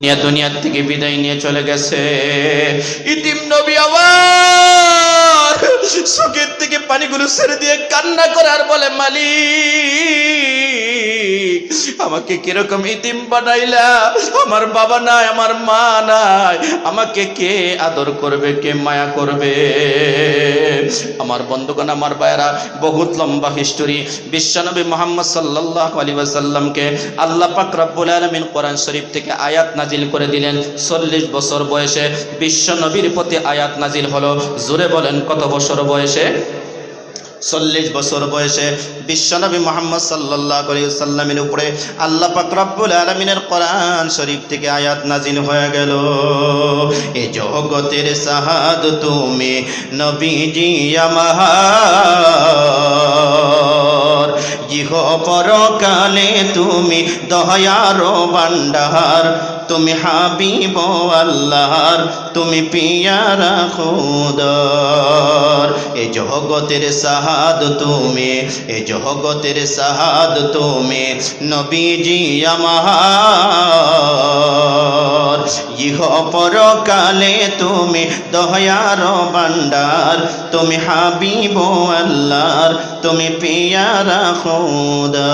নিয়ে দুনিয়ার থেকে বিদায় নিয়ে চলে গেছে। ইতিম নবী আবার সুখের থেকে পানিগুলো ছেড়ে দিয়ে কান্না করার বলে, মালিক আমাকে কীরকম ইতিম বানাইলা? আমার বাবা নাই, আমার মা নাই। আমাকে কে আদর করবে, কে মায়া করবে? আমার বন্ধুগণ, আমার ভাইয়েরা, বহুত লম্বা হিস্টোরি বিশ্বনবী মোহাম্মদ সাল্লাল্লাহু আলাইহি ওয়াসাল্লামকে আল্লাহ পাক রব্বুল আলামিন কোরআন শরীফ থেকে আয়াত নাজিল করে দিলেন। চল্লিশ বছর বয়সে বিশ্বনবীর প্রতি আয়াত নাজিল হলো। জোরে বলেন, কত বছর বয়সে? চল্লিশ বছর বয়সে বিশ্বনবী মোহাম্মদ সাল্লাহ সাল্লামের উপরে আল্লাহ পাক রব্বুল আলমিনের কোরআন শরীফ থেকে আয়াত নাজিল হয়ে গেল। এ জগতের সাহাদ তুমি নবীজি আমার। ইহ পরকালে তুমি দয়ার বান্ডার তুমি হাবিব আল্লাহর, তুমি পিয়ারা খুদর। এ জগতের সাহাদ তুমি, এ জগতের সাহাদ তুমি, নবীজি আমার। ইহ পরকালে তুমি দয়ার বান্ডার তুমি হাবিব আল্লাহর, তুমি পিয়ারা খুদর।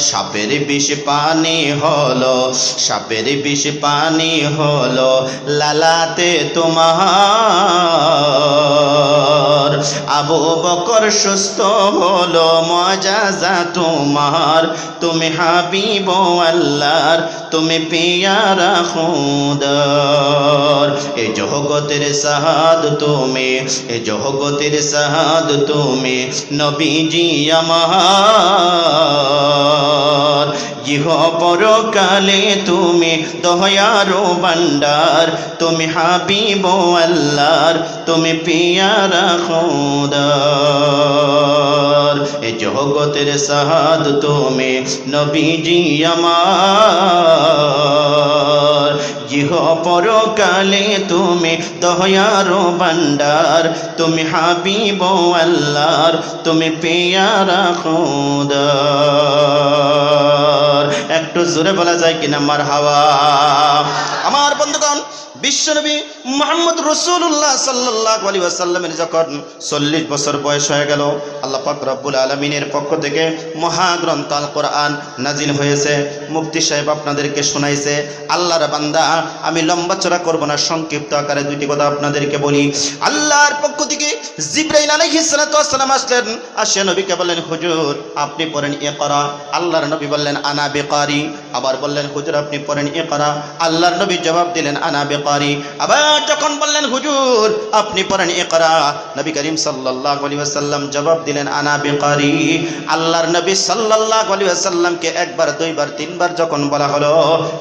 সাপের বিষ পানি হলো, সাপের বিষ পানি হলো লালাতে তোমার। আবু বকর সুস্থ হলো মজাজা তোমার। তুমি হাবিব আল্লাহর, তুমি পিয়ারা খুদর। এ জগতের সাহাদ তুমি, এ জগতের সাহাদ তুমি, নবীজি আমার। ইহ পরকালে তুমি দয়ারো বান্ডার তুমি হাবিব আল্লাহর, তুমি পিয়ারা খুদার। এ জগতের সাহাদ তুমি নবীজি আমার। ইহ পরকালে তুমি দয়ারো বান্ডার তুমি হাবিব আল্লাহর, তুমি পেয়ারা খুদার। একটু জোরে বলা যায় কিনা? মার হাওয়া আমার বন্ধুগণ বিশ্বনবী মোহাম্মদ রসুল্লাহ সাল্লাহ আলী ওয়াসাল্লামের যখন চল্লিশ বছর বয়স হয়ে গেল, আল্লাহ পাক রব্বুল আলমিনের পক্ষ থেকে মহাগ্রন্থ আল কোরআন নাজিল হয়েছে। মুফতি সাহেব আপনাদেরকে শোনাইছে, আল্লাহর বান্দা, আমি লম্বা চড়া করব না, সংক্ষিপ্ত আকারে দুইটি কথা আপনাদেরকে বলি। আল্লাহর পক্ষ থেকে জিব্রাইল ওয়াসসালাম আসলেন আসে নবীকে বললেন, হুজুর, আপনি পড়েন করা আল্লাহর নবী বললেন, আনা বেকারি। আবার বললেন, হুজুর, আপনি পড়েন এ করা আল্লাহর নবী জবাব দিলেন, আনা বেকারি। আবার যখন বললেন, হুজুর, আপনি পড়েন ইকরা। নবী করিম সাল্লাল্লাহু আলাইহি ওয়াসাল্লাম জবাব দিলেন, আনা বেকারি। আল্লাহর নবী সাল্লাল্লাহু আলাইহি ওয়াসাল্লামকে একবার, দুইবার, তিনবার যখন বলা হলো,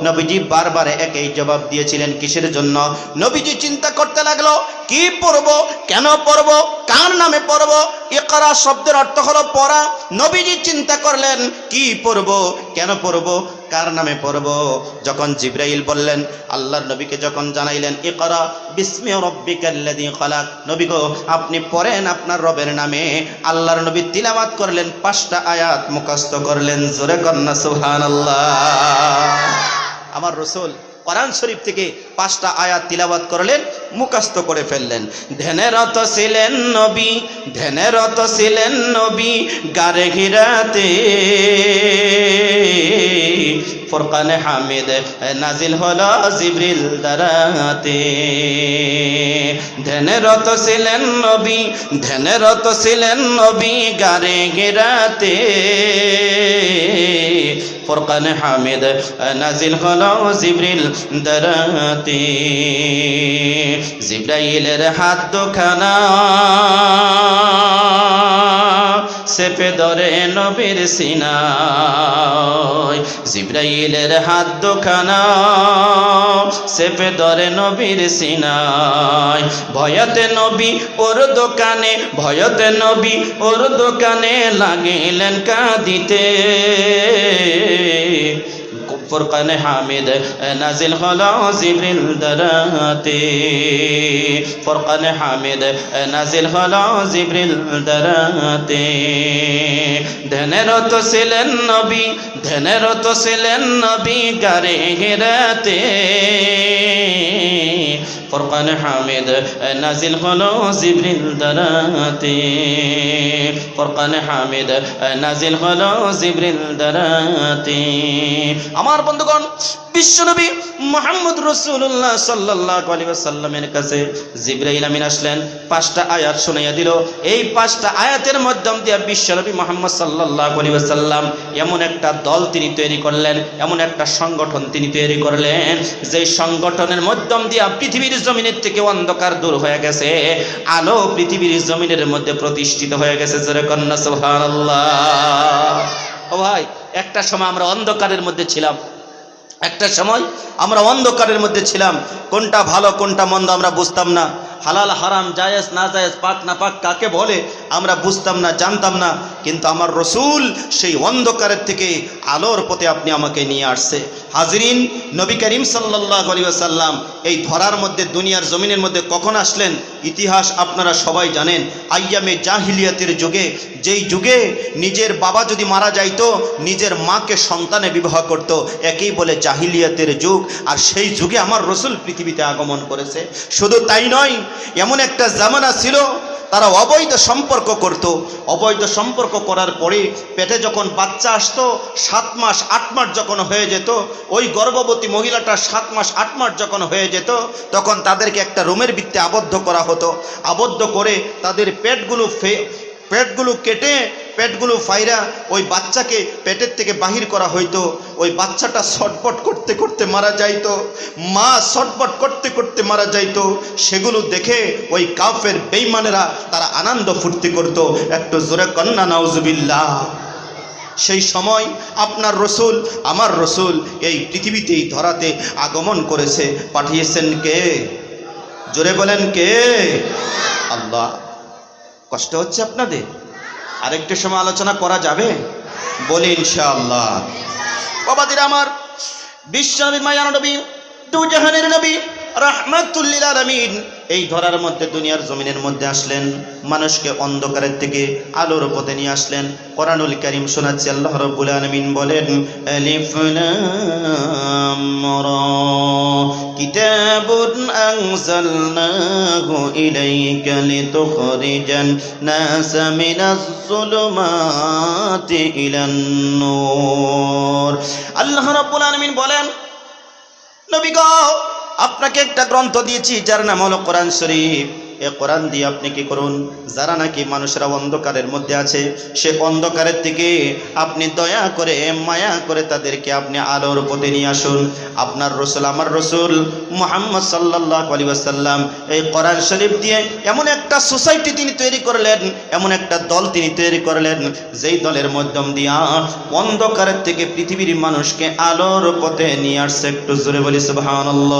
নবীজি বারবার একই জবাব দিয়েছিলেন, কিসের জন্য? নবীজি চিন্তা করতে লাগল, কি পড়ব? কেন পড়ব? কার নামে পড়ব? ইকরা শব্দের অর্থ হলো পড়া। নবীজি চিন্তা করলেন, কি পড়ব? কেন পড়ব? কার নামে পড়ব? যখন জিব্রাইল বললেন, আল্লাহর নবীকে যখন জানাইলেন এ করা বিস্মে রব্বিকাল্লাযী খালাক। নবী গো, আপনি পড়েন আপনার রবের নামে। আল্লাহর নবী তিলাওয়াত করলেন, পাঁচটা আয়াত মুখস্থ করলেন। জোরে কন্যা সুহান আল্লাহ আমার রসুল কোরআন শরীফ থেকে পাঁচটা আয়াত তিলাবাত করলেন, মুখস্থ করে ফেললেন। ধ্যানেরত ছিলেন নবী ধ্যানেরত ছিলেন নবী, গারে ঘিরাতে। ফোরকানে হামিদ, নাজিল হল জিব্রিল দারাতে ধ্যানেরত ছিলেন নবী ধ্যানেরত ছিলেন নবী, গারে ঘিরাতে। ফোরকান হামিদ নাজিল হলো জিব্রিল দরাতে জিব্রাইলের হাত দুখানা সেপে ধরে নবীর সিনায়। জিব্রাইলের হাত দোখানা, সেপে ধরে নবীর সিনায়। ভয়তে নবী ওর দোকানে, ভয়তে নবী ওর দোকানে লাগিলেন কাঁদিতে। ফুরকানে হামিদ নাজিল হলো জিবরিল দরাতে ফুরকান হামিদ নাজিল হলো জিবরিল দারাতে ধ্যানেরত ছিলেন নবী ধ্যানেরত ছিলেন নবী গারে হেরাতে ফুরকান হামিদ নাজিল হলো জিবরিল দারাতে। ফুরকান হামিদ নাজিল হলো জিবরিল দারাতে। আমার বন্ধুগণ, বিশ্বনবী মোহাম্মদ রসুল্লাহ সাল্লাহ আলী সাল্লামের কাছে জিব্রাইল আমিন আসলেন, পাঁচটা আয়াত শুনাইয়া দিল। এই পাঁচটা আয়াতের মাধ্যম দিয়ে বিশ্বনবী মোহাম্মদ সাল্লাহ আলী সাল্লাম এমন একটা দল তিনি তৈরি করলেন, এমন একটা সংগঠন তিনি তৈরি করলেন। যে সংগঠনের মাধ্যম দিয়ে পৃথিবীর জমিনের থেকে অন্ধকার দূর হয়ে গেছে। আলো পৃথিবীর জমিনের মধ্যে প্রতিষ্ঠিত হয়ে গেছে, জোরে কন্যা, সুবহানাল্লাহ। ও ভাই, একটা সময় আমরা অন্ধকারের মধ্যে ছিলাম। একটা সময় আমরা অন্ধকারের মধ্যে ছিলাম। কোনটা ভালো, কোনটা মন্দ আমরা বুঝতাম না। হালাল, হারাম, জায়েজ, না জায়েজ, পাক, না পাক, কাকে বলে আমরা বুঝতাম না, জানতাম না। কিন্তু আমার রসুল সেই অন্ধকারের থেকে আলোর পথে আপনি আমাকে নিয়ে আসছে। হাজরিন নবী করিম সাল্লাহ আলী সাল্লাম এই ধরার মধ্যে, দুনিয়ার জমিনের মধ্যে কখন আসলেন? ইতিহাস আপনারা সবাই জানেন। আইয়ামে জাহিলিয়াতের যুগে, যেই যুগে নিজের বাবা যদি মারা যাইতো, নিজের মাকে সন্তানে বিবাহ করত, একেই বলে জাহিলিয়াতের যুগ। আর সেই যুগে আমার রসুল পৃথিবীতে আগমন করেছে। শুধু তাই নয়, এমন একটা জামানা ছিল, তারা অবৈধ সম্পর্ক করত। অবৈধ সম্পর্ক করার পরে পেটে যখন বাচ্চা আসতো, সাত মাস, আট মাস যখন হয়ে যেত ওই গর্ভবতী মহিলাটা সাত মাস, আট মাস যখন হয়ে যেত, তখন তাদেরকে একটা রুমের ভিত্তে আবদ্ধ করা হতো। আবদ্ধ করে তাদের পেটগুলো ফে, পেটগুলো কেটে, পেটগুলো ফাইরা ওই বাচ্চাকে পেটের থেকে বাহির করা হইতো। ওই বাচ্চাটা ছটপট করতে করতে মারা যাইতো। মা ছটপট করতে করতে মারা যাইতো। সেগুলো দেখে ওই কাফের বেইমানেরা তারা আনন্দ ফুর্তি করত। একটু জোরে কন্যা নাউজুবিল্লাহ। সেই সময় আপনার রসুল, আমার রসুল এই পৃথিবীতেই ধরাতে আগমন করেছে। পাঠিয়েছেন কে? জোরে বলেন কে? আল্লাহ। কষ্ট হচ্ছে আপনাদের? আরেকটু সময় আলোচনা করা যাবে? বলি ইনশাআল্লাহ। বাবাদের আমার বিশ্বনবী মায়ান নবী দু জাহানের নবী রাহমাতুল্লিল আলামিন এই ধরার মধ্যে দুনিয়ার জমিনের মধ্যে আসলেন, মানুষকে অন্ধকারের থেকে আলোর পথে নিয়ে আসলেন। কোরআনুল কারীম শোনাচ্ছে, আল্লাহ রাব্বুল আলামিন বলেন নাস মিনাজ যুলুমাতি ইলান নূর। আল্লাহ রাব্বুল আলামিন বলেন, নবী আপনাকে একটা গ্রন্থ দিয়েছি যার নাম হলো কোরআন শরীফ। এ কোরআন দিয়ে আপনি কি করুন? যারা নাকি মানুষরা অন্ধকারের মধ্যে আছে, সে অন্ধকারের থেকে আপনি দয়া করে, মায়া করে তাদেরকে আপনি আলোর পথে নিয়ে আসুন। আপনার রসুল আমার রসুল মোহাম্মদ সাল্লাহ আলী আসাল্লাম এই কোরআন শরীফ দিয়ে এমন একটা সোসাইটি তিনি তৈরি করলেন, এমন একটা দল তিনি তৈরি করলেন, যেই দলের মাধ্যম দিয়া অন্ধকারের থেকে পৃথিবীর মানুষকে আলোর পথে নিয়ে আসছে। একটু জোরে বলি, সুবহানাল্লাহ।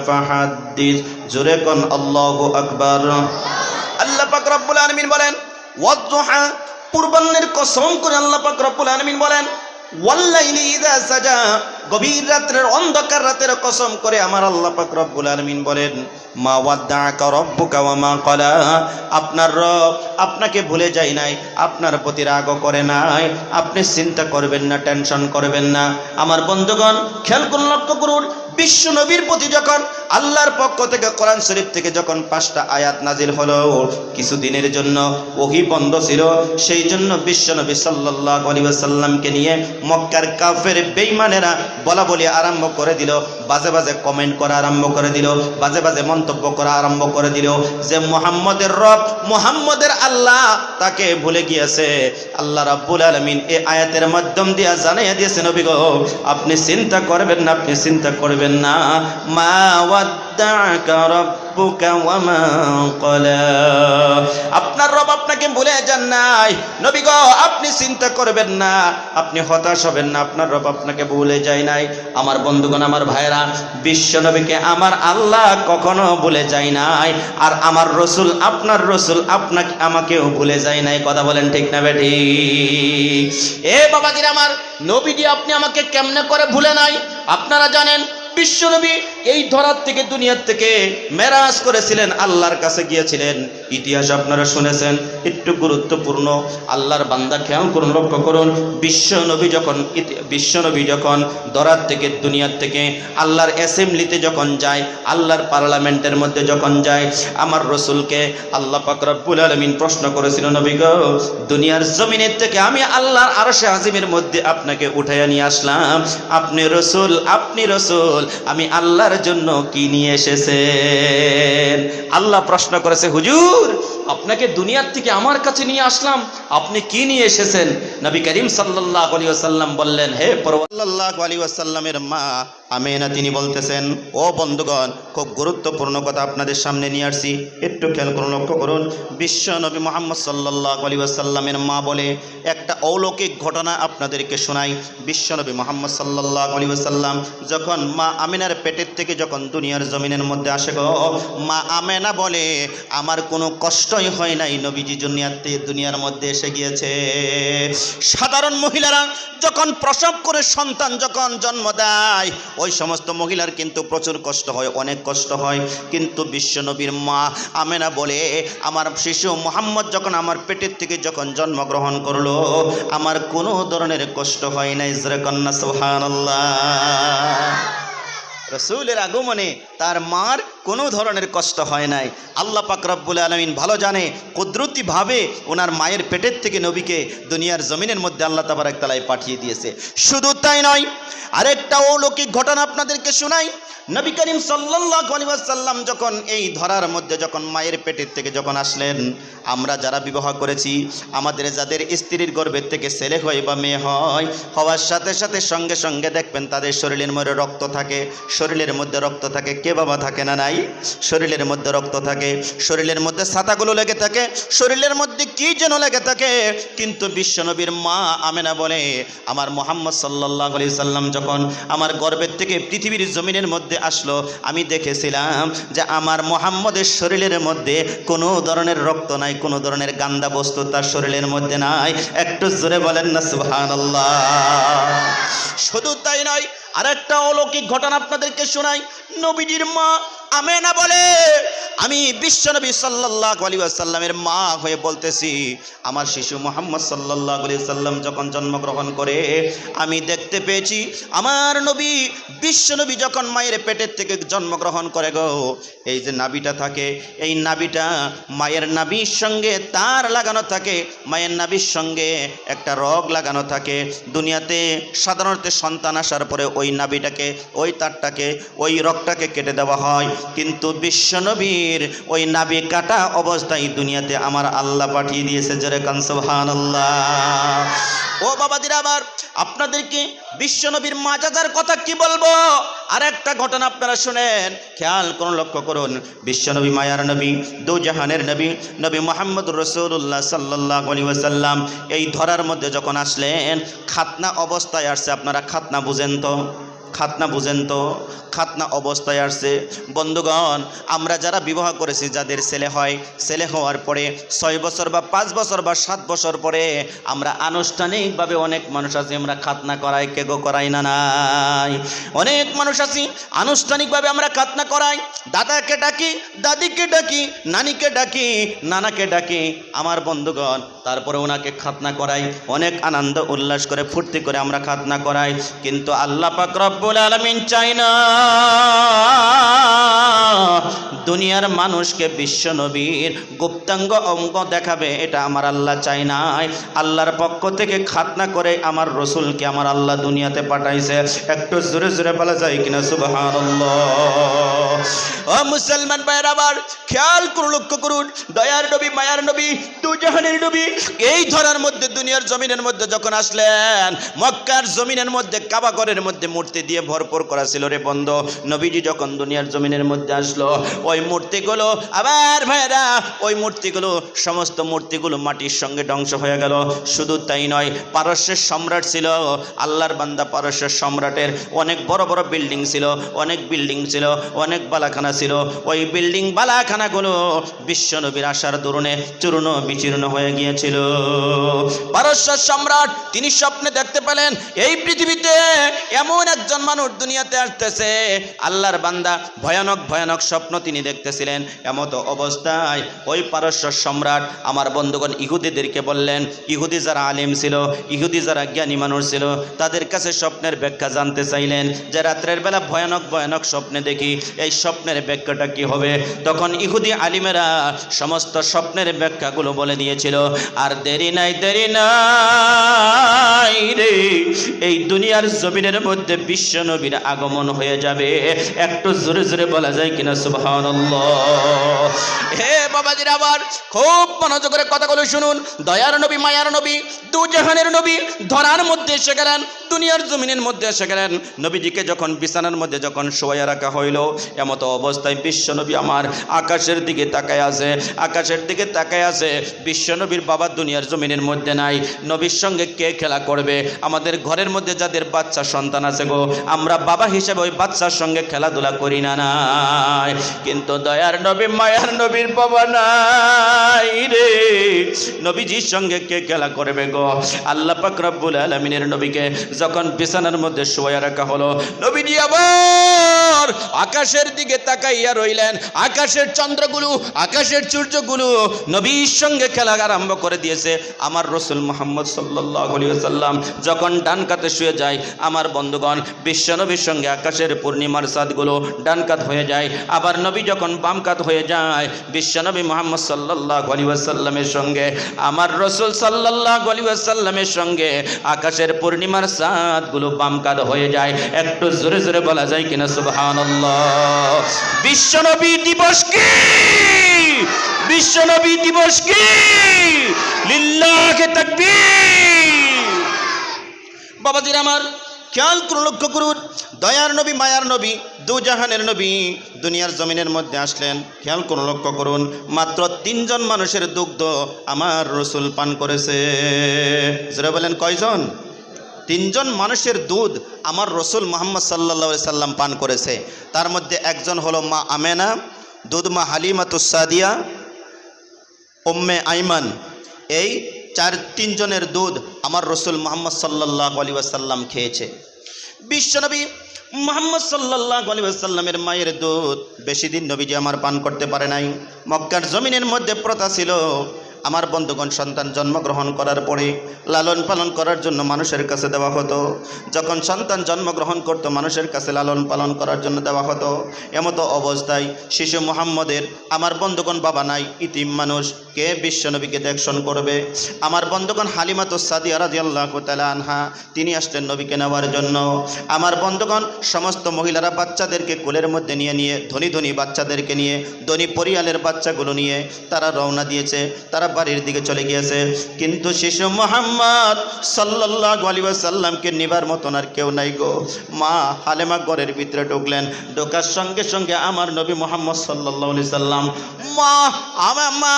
فحدث زرقا الله أكبر আল্লাহ পাক রব্বুল আলামিন বলেন ওয়াদুহা পূর্বাহ্নের কসম করে আল্লাহ পাক রব্বুল আলামিন বলেন ওয়াল্লাইলি ইযা সাজা গভীর রাত্রের অন্ধকার রাতের কসম করে আমার আল্লাহ পাক রব্বুল আলামিন বলেন মা ওয়াদ্দাকা রব্বুকা ওয়া মা ক্বালা আপনার রব আপনাকে ভুলে যায় নাই আপনার প্রতি রাগও করে নাই আপনি চিন্তা করবেন না টেনশন করবেন না আমার বন্ধুগণ খেয়াল করুন লক্ষ্য করুন বিশ্ব নবীর প্রতি যখন আল্লাহর পক্ষ থেকে কোরআন শরীফ থেকে যখন পাঁচটা আয়াত নাজিল হলো, কিছু দিনের জন্য ওহি বন্ধ ছিল, সেই জন্য বিশ্ব নবী সাল্লাহ আলী সাল্লামকে নিয়ে মক্কার কাফের বেইমানেরা বলা বলি আরম্ভ করে দিল, বাজে বাজে কমেন্ট করা আরম্ভ করে দিল, বাজে বাজে মন্তব্য করা আরম্ভ করে দিল যে মোহাম্মদের রব, মোহাম্মদের আল্লাহ তাকে ভুলে গিয়েছে। আল্লাহ রাব্বুল আলমিন এই আয়াতের মাধ্যম দিয়া জানাইয়া দিয়েছে, নবী গো, আপনি চিন্তা করবেন না, আপনি চিন্তা করবেন না। মা ওয়াদ্দাকা রব্বুকা ওয়া মা আপনার রব আপনাকে ভুলে যান নাই। নবী গো, আপনি চিন্তা করবেন না। আপনি হতাশ হবেন না। আপনার রব আপনাকে ভুলে যায় নাই। আমার বন্ধুগণ, আমার ভাইরা বিশ্ব নবীকে আমার আল্লাহ কখনো ভুলে যায় নাই। আর আমার রসুল, আপনার রসুল আপনাকে, আমাকেও ভুলে যায় নাই। কথা বলেন ঠিক না বেটি? এ বাবাজির আমার, নবীজি আপনি আমাকে কেমনে করে ভুলে নাই? আপনারা জানেন বিশ্বনবী এই ধরার থেকে দুনিয়ার থেকে মেরাজ করেছিলেন আল্লাহর কাছে গিয়েছিলেন। ইতিহাস আপনারা শুনেছেন, একটু গুরুত্বপূর্ণ। আল্লাহর বান্দা খেয়াল করুন, লক্ষ্য করুন বিশ্বনবী যখন বিশ্বনবী যখন ধরার থেকে, দুনিয়ার থেকে, আল্লাহর অ্যাসেম্বলিতে যখন যায়, আল্লাহর পার্লামেন্টের মধ্যে যখন যায়, আমার রসুলকে আল্লাহ পাক রব্বুল আলমিন প্রশ্ন করেছিল, নবী দুনিয়ার জমিনের থেকে আমি আল্লাহর আরশে আজিমের মধ্যে আপনাকে উঠাইয়া নিয়ে আসলাম। আপনি রসুল আপনি রসুল, আমি আল্লাহর জন্য কি নিয়ে এসেছেন? আল্লাহ প্রশ্ন করেছে, হুজুর alturas. আপনাকে দুনিয়ার থেকে আমার কাছে নিয়ে আসলাম। আপনি কি নিয়ে এসেছেন? নবী করিম সাল্লাল্লাহু আলাইহি ওয়াসাল্লাম বললেন, হে সাল্লাল্লাহু আলাইহি ওয়াসাল্লামের মা আমেনা, তিনি বলতেছেন, ও বন্ধুগণ, খুব গুরুত্বপূর্ণ কথা আপনাদের সামনে নিয়ে আসছি। একটু খেয়াল করুন লক্ষ্য করুন, বিশ্ব নবী মোহাম্মদ সাল্লাল্লাহু আলাইহি ওয়াসাল্লামের মা বলে একটা অলৌকিক ঘটনা আপনাদেরকে শোনাই। বিশ্ব নবী মোহাম্মদ সাল্লাল্লাহু আলাইহি ওয়াসাল্লাম যখন মা আমিনার পেটের থেকে যখন দুনিয়ার জমিনের মধ্যে আসে গো, মা আমেনা বলে, আমার কোনো কষ্টই হয় নাই। নবীজি দুনিয়াতে দুনিয়ার মধ্যে এসে গিয়েছে। সাধারণ মহিলারা যখন প্রসব করে, সন্তান যখন জন্ম দেয়, ওই সমস্ত মহিলার কিন্তু প্রচুর কষ্ট হয়, অনেক কষ্ট হয়। কিন্তু বিশ্বনবীর মা আমেনা বলে, আমার শিশু মোহাম্মদ যখন আমার পেটের থেকে যখন জন্মগ্রহণ করল, আমার কোনো ধরনের কষ্ট হয় না ইসরে কন্যা সোহান রসুলের আগমনে তার মার কোনো ধরনের কষ্ট হয় নাই। আল্লাহ পাক রব্বুল আলমিন ভালো জানে কুদরতিভাবে ওনার মায়ের পেটের থেকে নবীকে দুনিয়ার জমিনের মধ্যে আল্লাহ তাবার একতলায় পাঠিয়ে দিয়েছে। শুধু তাই নয়, আরেকটা অলৌকিক ঘটনা আপনাদেরকে শোনাই। নবী করিম আলাইহি যখন এই ধরার মধ্যে যখন মায়ের পেটের থেকে যখন আসলেন, আমরা যারা বিবাহ করেছি, আমাদের যাদের স্ত্রীর গর্ভের থেকে ছেলে হয় বা মেয়ে হয়, হওয়ার সাথে সাথে সঙ্গে সঙ্গে দেখবেন তাদের শরীরের মধ্যে রক্ত থাকে। শরীরের মধ্যে রক্ত থাকে, কে বাবা থাকে না নাই? শরীরের মধ্যে রক্ত থাকে, শরীরের মধ্যে ছাতাগুলো লেগে থাকে, শরীরের মধ্যে কি যেন লেগে থাকে। কিন্তু বিশ্বনবীর মা আমেনা বলে, আমার মোহাম্মদ সাল্লাহ আলি সাল্লাম যখন আমার গর্বের থেকে পৃথিবীর জমিনের মধ্যে আসলো, আমি দেখেছিলাম যে আমার মোহাম্মদের শরীরের মধ্যে কোনো ধরনের রক্ত নাই, কোনো ধরনের গান্দা বস্তু তার শরীরের মধ্যে নাই। একটু জোরে বলেন না, সুবহানাল্লাহ। শুধু তাই নয় আর একটা অলৌকিক ঘটনা আপনাদেরকে শোনাই। নবীজির মা আমেনা বলে আমি বিশ্বনবী সাল্লাল্লাহু আলাইহি ওয়াসাল্লামের মা হয়ে বলতেছি, আমার শিশু মোহাম্মদ সাল্লাল্লাহু আলাইহি সাল্লাম যখন জন্মগ্রহণ করে, আমি দেখতে পেয়েছি আমার নবী, বিশ্বনবী যখন মায়ের পেটের থেকে জন্মগ্রহণ করে গো, এই যে নাবিটা থাকে, এই নাবিটা মায়ের নাবির সঙ্গে তার লাগানো থাকে, মায়ের নাবির সঙ্গে একটা রগ লাগানো থাকে, দুনিয়াতে সাধারণত সন্তান আসার পরে ওই নাবিটাকে ওই তারটাকে, ওই রগটাকে কেটে দেওয়া হয়, কিন্তু বিশ্বনবীর ওই নাবি কাটা অবস্থায় দুনিয়াতে আমার আল্লাহ পাঠিয়ে দিয়েছে জোরে কানসভান ও বাবাদিরা আবার আপনাদেরকে বিশ্বনবীর মাজাদার কথা কি বলব? আর একটা ঘটনা আপনারা শুনেন, খেয়াল করুন, লক্ষ্য করুন। বিশ্বনবী মায়ার নবী দু জাহানের নবী নবী মোহাম্মদ রসুল্লাহ সাল্লাহ আলী এই ধরার মধ্যে যখন আসলেন, খাতনা অবস্থায় আসছে, আপনারা খাতনা বুঝেন তো। খাতনা বুঝেন তো? খাতনা অবস্থায় আসছে। বন্ধুগণ, আমরা যারা বিবাহ করেছি, যাদের ছেলে হয়, ছেলে হওয়ার পরে ছয় বছর বা পাঁচ বছর বা সাত বছর পরে আমরা আনুষ্ঠানিকভাবে অনেক মানুষ আছি, আমরা খাতনা করাই, কে গো করাই না নাই? অনেক মানুষ আছি, আনুষ্ঠানিকভাবে আমরা খাতনা করাই। দাদাকে ডাকি, দাদিকে ডাকি, নানিকে ডাকি, নানাকে ডাকি। আমার বন্ধুগণ, তারপরে ওনাকে খাতনা করাই। অনেক আনন্দ, উল্লাস করে, ফুর্তি করে আমরা খাতনা করাই। কিন্তু আল্লাহ পাক রব্বুল আলামিন চাই না। দুনিয়ার মানুষকে বিশ্ব নবীর গুপ্তাঙ্গ অঙ্গ দেখাবে, এটা আমার আল্লাহ চাই নাই। আল্লাহর পক্ষ থেকে খাতনা করে আমার রসুলকে আমার আল্লাহ দুনিয়াতে পাঠাইছে। একটু জোরে জোরে বলা যায় কিনা? সুবহানাল্লাহ। ও মুসলমান ভাইয়ের আবার খেয়াল করুন, লক্ষ্য করুন। দয়ার নবী, মায়ার নবী দু জাহানের নবী, এই ধরার মধ্যে, দুনিয়ার জমিনের মধ্যে যখন আসলেন, মক্কার জমিনের মধ্যে কাবাগরের মধ্যে মূর্তি দিয়ে ভরপুর করা ছিল রে বন্ধ। নবীজি যখন দুনিয়ার জমিনের মধ্যে আসলো, ওই মূর্তিগুলো, আবার ভাইয়েরা, ওই মূর্তিগুলো, সমস্ত মূর্তিগুলো মাটির সঙ্গে ধ্বংস হয়ে গেল। শুধু তাই নয়, পারস্যের সম্রাট ছিল। আল্লাহর বান্দা পারস্যের সম্রাটের অনেক বড় বড় বিল্ডিং ছিল, অনেক বিল্ডিং ছিল, অনেক বালাখানা ছিল। ওই বিল্ডিং বালাখানাগুলো বিশ্বনবীর আসার দরুনে চূর্ণ বিচূর্ণ হয়ে গিয়েছিল। পারস্যের সম্রাট, তিনি স্বপ্নে দেখতে পেলেন, এই পৃথিবীতে এমন একজন মানুষ দুনিয়াতে আসতেছে, আল্লাহর বান্দা ভয়ানক ভয়ানক স্বপ্ন তিনি দেখতেছিলেন। এমত অবস্থায় ওই পারস্য সম্রাট আমার বন্ধুগণ ইহুদিদেরকে বললেন, ইহুদি যারা আলিম ছিল, ইহুদি যারা জ্ঞানী মানুষ ছিল, তাদের কাছে স্বপ্নের ব্যাখ্যা জানতে চাইলেন যে রাত্রের বেলা ভয়ানক ভয়ানক স্বপ্নে দেখি, এই স্বপ্নের ব্যাখ্যাটা কি হবে? তখন ইহুদি আলিমেরা সমস্ত স্বপ্নের ব্যাখ্যাগুলো বলে দিয়েছিল, আর দেরি নাই দেরি নাই রে, এই দুনিয়ার জমিনের মধ্যে বিশ্ব নবীর আগমন হয়ে যাবে। একটু জোরে জোরে বলা যায় কিনা সুবহানাল্লাহ। হে বাবাজির আবার খুব মনোযোগ করে কথাগুলো শুনুন। দয়ার নবী, মায়ার নবী দু জাহানের নবী ধরার মধ্যে এসে গেলেন, দুনিয়ার জমিনের মধ্যে এসে গেলেন। নবীজিকে যখন বিছানার মধ্যে যখন শোয়া রাখা হইল, এমত অবস্থায় বিশ্ব নবী আমার আকাশের দিকে তাকায় আছে, আকাশের দিকে তাকায় আছে। বিশ্ব নবীর বাবা দুনিয়ার জমিনের মধ্যে নাই। নবীর সঙ্গে কে খেলা করবে? আমাদের ঘরের মধ্যে যাদের বাচ্চা, সন্তান আছে গো, আমরা বাবা হিসেবে ওই বাচ্চার সঙ্গে খেলাধুলা করি না কিন্তু দয়ার নবী, মায়ার নবীর বাবা নাই রে। নবীজির সঙ্গে কে খেলা করবে গো? আল্লাহ পাক রব্বুল আলামিনের নবীকে যখন বিছানার মধ্যে শোয়া রাখা হলো, নবীজি আবার আকাশের দিকে তাকাইয়া রইলেন। আকাশের চন্দ্রগুলো, আকাশের সূর্যগুলো নবীর সঙ্গে খেলা আরম্ভ করে দিয়েছে। আমার রসুল মোহাম্মদ সাল্লাম যখন ডান কাতে শুয়ে যায়, আমার বন্ধুগণ বিশ্বনবীর সঙ্গে আকাশের পূর্ণিমার সাদগুলো ডান কাত হয়ে যায়। আবার নবী যখন বাম কাত হয়ে যায় বিশ্বনবী মোহাম্মদ সাল্লাহ আলী সাল্লামের সঙ্গে, আমার রসুল সাল্লাহ আলী সাল্লামের সঙ্গে আকাশের পূর্ণিমার সাদগুলো বাম কাত হয়ে যায়। একটু জোরে জোরে বলা যায় কিনা বিশ্বনবী দিবস কি? বিশ্বনবী দিবস কি? লিল্লাহে তাকবীর। বাবাজির আমার, খেয়াল করুন, লক্ষ্য করুন। দয়ার নবী, মায়ার নবী দু জাহানের নবী দুনিয়ার জমিনের মধ্যে আসলেন। খেয়াল করুন, লক্ষ্য করুন। মাত্র তিনজন মানুষের দুগ্ধ আমার রসুল পান করেছে। বলেন, কয়জন? তিনজন মানুষের দুধ আমার রসুল মোহাম্মদ সাল্লা সাল্লাম পান করেছে। তার মধ্যে একজন হলো মা আমেনা, দুধ মা হালিমাতুসাদিয়া ওম্মে আইমান। এই চার তিনজনের দুধ আমার রসুল মোহাম্মদ সাল্লাহ আলী ওয়াসাল্লাম খেয়েছে। বিশ্বনবী মোহাম্মদ সাল্লাহ আলী ওয়াসাল্লামের মায়ের দুধ বেশি দিন নবীজি আমার পান করতে পারে নাই। মক্কার জমিনের মধ্যে প্রথা ছিল আমার বন্ধুগণ সন্তান জন্মগ্রহণ করার পরে লালন পালন করার জন্য মানুষের কাছে দেওয়া হতো। যখন সন্তান জন্মগ্রহণ করতো, মানুষের কাছে লালন পালন করার জন্য দেওয়া হতো। এমতো অবস্থায় শিশু মোহাম্মদের আমার বন্ধুগণ বাবা নাই ইতিম মানুষ। কে বিশ্বনবীকে দেখশন করবে। আমার বন্ধুগণ হালিমাতো সাদিয়া রাজি আল্লাহ আনহা, তিনি আসলেন নবীকে নেওয়ার জন্য। আমার বন্ধুগণ, সমস্ত মহিলারা বাচ্চাদেরকে কোলের মধ্যে নিয়ে নিয়ে, ধনী ধনী বাচ্চাদেরকে নিয়ে, ধনী পরিয়ালের বাচ্চাগুলো নিয়ে তারা রওনা দিয়েছে, তারা বাড়ির দিকে চলে গিয়েছে। কিন্তু শিশু মোহাম্মদ সাল্লাহ আলী সাল্লামকে নিবার মতন আর কেউ নাই গো। মা হালেমা ঘরের ভিতরে ঢুকলেন, ঢোকার সঙ্গে সঙ্গে আমার নবী মোহাম্মদ সাল্লাহ সাল্লাম মা আমার মা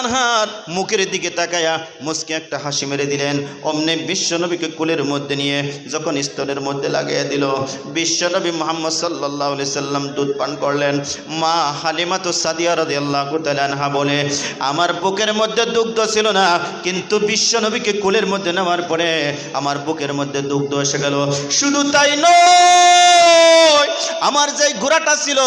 আনহার মুখের দিকে তাকায়া মুসকে একটা হাসি মেরে দিলেন। অমনি বিশ্বনবীকে কুলের মধ্যে নিয়ে যখন স্তনের মধ্যে লাগিয়ে দিল, বিশ্বনবী মোহাম্মদ আলাইহি সাল্লাম দুধ পান করলেন। মা হালিমাতু সাদিয়া রাদিয়াল্লাহু তাআলা আনহা বলে, আমার বুকের মধ্যে দুগ্ধ ছিল না, কিন্তু বিশ্বনবীকে কুলের মধ্যে নেওয়ার পরে আমার বুকের মধ্যে দুগ্ধ এসে গেল। শুধু তাই নয়, আমার যে ঘোড়াটা ছিল,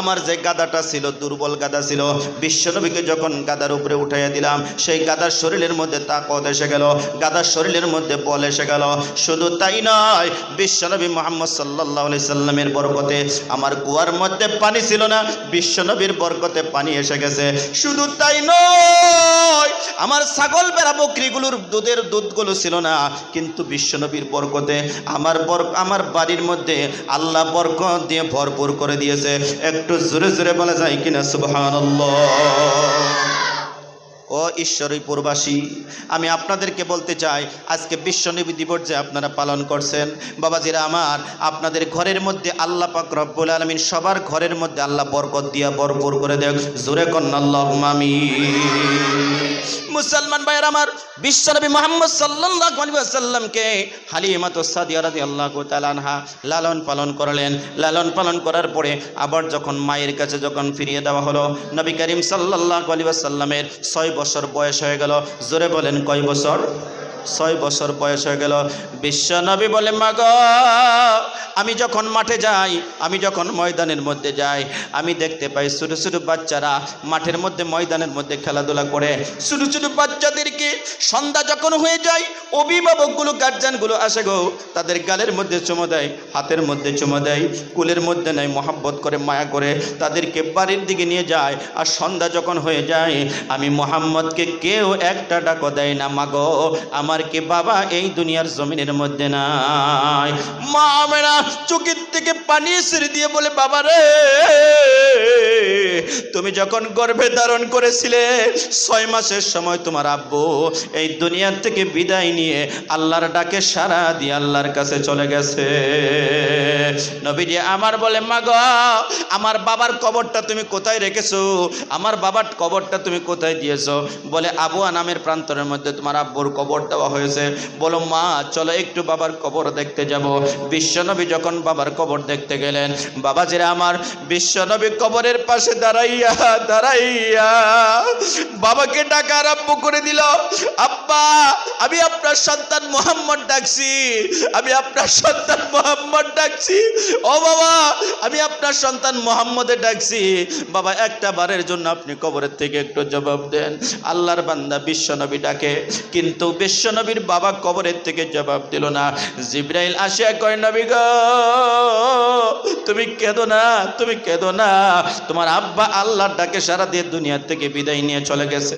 আমার যে গাদাটা ছিল দুর্বল গাদা ছিল। বিশ্বনবীকে যখন গাদার উপরে উঠাইয়া দিলাম, সেই গাদার শরীরের মধ্যে তাকত এসে গেল, গাদার শরীরের মধ্যে বল এসে গেল। শুধু তাই নয়, বিশ্বনবী মোহাম্মদ সাল্লাহ সাল্লামের বরকতে আমার কুয়ার মধ্যে পানি ছিল না, বিশ্বনবীর বরকতে পানি এসে গেছে। শুধু তাই নয়, আমার ছাগল বেড়া বকরিগুলোর দুধের দুধগুলো ছিল না, কিন্তু বিশ্বনবীর বরকতে আমার বর, আমার বাড়ির মধ্যে আল্লাহ বরকত দিয়ে ভরপুর করে দিয়েছে। একটু জোরে জোরে বলা যায় কিনা সুবহানাল্লাহ। ও ঈশ্বরী পূর্বাসী, আমি আপনাদেরকে বলতে চাই, আজকে বিশ্বনবী দিবস যে আপনারা পালন করছেন। বাবাজিরা আমার, আপনাদের ঘরের মধ্যে আল্লাহ পাক রব্বুল আলমিন, সবার ঘরের মধ্যে আল্লাহ বরকত দিয়া ভরপুর করে দেয় জোরে কন্নাল্লাহ মামি মুসলমান ভাইয়ের আমার বিশ্বনবী মোহাম্মদ ওয়াসাল্লামকে হালিমাতু সাদিয়া রাদিয়াল্লাহু তাআলা লালন পালন করলেন। লালন পালন করার পরে আবার যখন মায়ের কাছে যখন ফিরিয়ে দেওয়া হলো, নবী করিম সাল্লাল্লাহু আলাইহি ওয়াসাল্লামের ছয় বছর বয়স হয়ে গেল। জোরে বলেন কয় বছর? ছয় বছর বয়স হয়ে গেল। বিশ্বনবী বলে, মাগ, আমি যখন মাঠে যাই, আমি যখন ময়দানের মধ্যে যাই, আমি দেখতে পাই ছোটো ছোটো বাচ্চারা মাঠের মধ্যে, ময়দানের মধ্যে খেলাধুলা করে। ছোটো ছোটো বাচ্চাদেরকে সন্ধ্যা যখন হয়ে যায়, অভিভাবকগুলো গার্জানগুলো আসে গো, তাদের গালের মধ্যে চুমো দেয়, হাতের মধ্যে চুমো দেয়, কুলের মধ্যে নেয় মহাব্বত করে, মায়া করে তাদেরকে বাড়ির দিকে নিয়ে যায়। আর সন্ধ্যা যখন হয়ে যায়, আমি মোহাম্মদকে কেউ একটা ডাকো দেয় না, মাগো, আমার কি বাবা এই দুনিয়ার জমিনের মধ্যে নাই? মা মেরা চোখের থেকে পানি ছেড়ে দিয়ে বলে, বাবা রে তুমি যখন গর্ভে ধারণ করেছিলে, ছয় মাসের সময় তোমার আব্বু এই দুনিয়ার থেকে বিদায় নিয়ে আল্লাহর ডাকে সারা দিয়ে আল্লাহর কাছে চলে গেছে। নবীজি আমার বলে, মাগ, আমার বাবার কবরটা তুমি কোথায় রেখেছো? আমার বাবার কবরটা তুমি কোথায় দিয়েছ? বলে, আবু আনামের প্রান্তরের মধ্যে তোমার আব্বুর কবর দেওয়া হয়েছে। বলো, মা, চলো একটু বাবার কবর দেখতে যাব। বিশ্বনবী যখন বাবার কবর দেখতে গেলেন, বাবাজিরা আমার, বিশ্বনবী কবরের পাশে দাঁড়াইয়া দাঁড়াইয়া বাবাকে ডাকা আরম্ভ করে দিল। আব্বা, আমি আপনার সন্তান মোহাম্মদ ডাকছি, আমি আপনার সন্তান মোহাম্মদ ডাকছি। ও বাবা, আমি আপনার সন্তান মোহাম্মদে ডাকছি। বাবা, একটা বারের জন্য আপনি কবরের থেকে একটু জবাব দেন। আল্লাহর বান্দা বিশ্বনবী ডাকে, কিন্তু বিশ্বনবীর বাবা কবরের থেকে জবাব দিল না। জিব্রাইল আসিয়া কয়, নবী গো, তুমি কেঁদো না, তুমি কেঁদো না। তোমার আব্বা আল্লাহর ডাকে সারা দিয়ে দুনিয়ার থেকে বিদায় নিয়ে চলে গেছে।